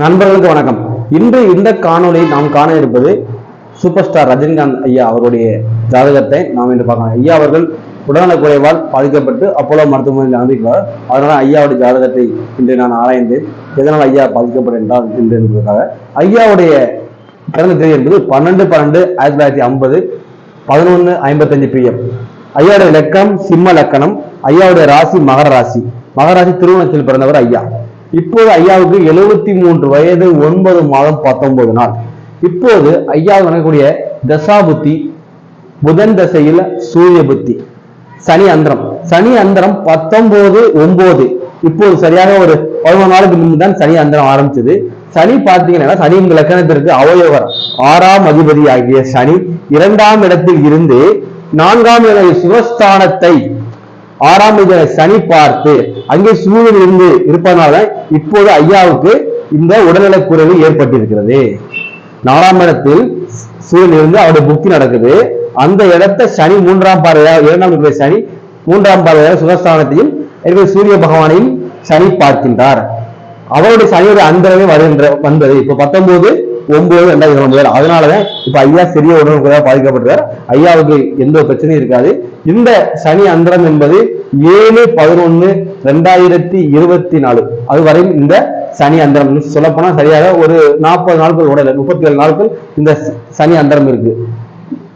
நண்பர்களுக்கு வணக்கம். இன்று இந்த காணொலியில் நாம் காண இருப்பது சூப்பர் ஸ்டார் ரஜினிகாந்த் ஐயா அவருடைய ஜாதகத்தை நாம் இன்று பார்க்கலாம். ஐயா அவர்கள் உடல்நலக் குறைவால் பாதிக்கப்பட்டு அப்போலோ மருத்துவமனையில் அனுமதிக்கிறார் அதனால ஐயாவுடைய ஜாதகத்தை இன்று நான் ஆராய்ந்தேன் எதனால் ஐயா பாதிக்கப்பட்டால் என்று என்பதற்காக ஐயாவுடைய பிறந்த தேதி என்பது பன்னெண்டு பன்னெண்டு ஆயிரத்தி தொள்ளாயிரத்தி ஐம்பது பதினொன்று ஐம்பத்தஞ்சு பிஎம் ஐயாவுடைய லக்கம் சிம்ம லக்கணம் ஐயாவுடைய ராசி மகர ராசி. மகராசி திருவண்ணத்தில் பிறந்தவர் ஐயா. இப்போது ஐயாவுக்கு எழுபத்தி மூன்று வயது ஒன்பது மாதம் பத்தொன்பது நாள். இப்போது ஐயா நடக்கக்கூடிய தசாபுத்தி புதன் தசையில சூரிய புத்தி சனி அந்தரம். சனி அந்தரம் பத்தொன்பது ஒன்பது. இப்போது சரியாக ஒரு பதினொரு நாளுக்கு முன்பு தான் சனி அந்தரம் ஆரம்பிச்சது. சனி பார்த்தீங்கன்னா சனியின் லக்கணத்திற்கு அவயவரம் ஆறாம் அதிபதி ஆகிய சனி இரண்டாம் இடத்தில் இருந்து நான்காம் இட சுகஸ்தானத்தை ஆறாம் இட சனி பார்த்து அங்கே சூரியன் இருந்து இருப்பதனால இப்போது ஐயாவுக்கு இந்த உடல்நலக் குறைவு ஏற்பட்டிருக்கிறது. நாலாம் இடத்தில் சூரியன் இருந்து அவருடைய புத்தி நடக்குது. அந்த இடத்தை சனி மூன்றாம் பார்வையா இரண்டாம் இருக்கிற சனி மூன்றாம் பார்வையாக சுகஸ்தானத்தையும் இருக்கிற சூரிய பகவானையும் சனி பார்க்கின்றார். அவருடைய சனியுடைய அந்தரவே வருகின்ற வந்தது. இப்ப பத்தொன்பது ஒன்பது ரெண்டாயிரத்தி ஒன்பது. அதனாலதான் இப்ப ஐயா சிறிய உடலுக்குள்ள பாதிக்கப்பட்டிருக்கார் ஐயாவுக்கு எந்த ஒரு பிரச்சனையும் இருக்காது. இந்த சனி அந்தரம் என்பது ஏழு பதினொன்னு ரெண்டாயிரத்தி இருபத்தி நாலு. அது வரையும் இந்த சனி அந்தரம். சொல்ல போனா சரியாக ஒரு நாற்பது நாட்கள் உடல முப்பத்தி ஏழு நாட்கள் இந்த சனி அந்தரம் இருக்கு.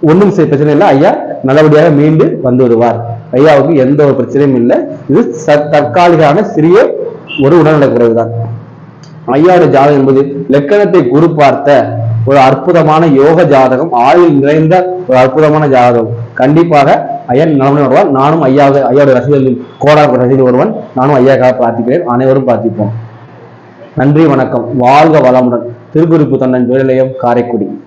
ஒன்றும் செ- பிரச்சனை இல்லை. ஐயா நல்லபடியாக மீண்டு வந்து வருவார். ஐயாவுக்கு எந்த ஒரு பிரச்சனையும் இல்லை. இது ச- தற்காலிகமான சிறிய ஒரு உடல்நலக்குறைவு தான் ஐயாவோட ஜாதகம் என்பது லக்கணத்தை குரு பார்த்த ஒரு அற்புதமான யோக ஜாதகம் ஆயுள் நிறைந்த ஒரு அற்புதமான ஜாதகம். கண்டிப்பாக ஐயா நலமுடன் வருவார் நானும் ஐயாவது ஐயாவுடைய ரசிகர்களில் கோடாக ரசிகர் ஒருவன். நானும் ஐயாக்காக பிரார்த்திக்கிறேன். அனைவரும் பிரார்த்திப்போம். நன்றி வணக்கம். வாழ்க வளமுடன். திருக்குறிப்பு தன்னன் நிலையம் காரைக்குடி.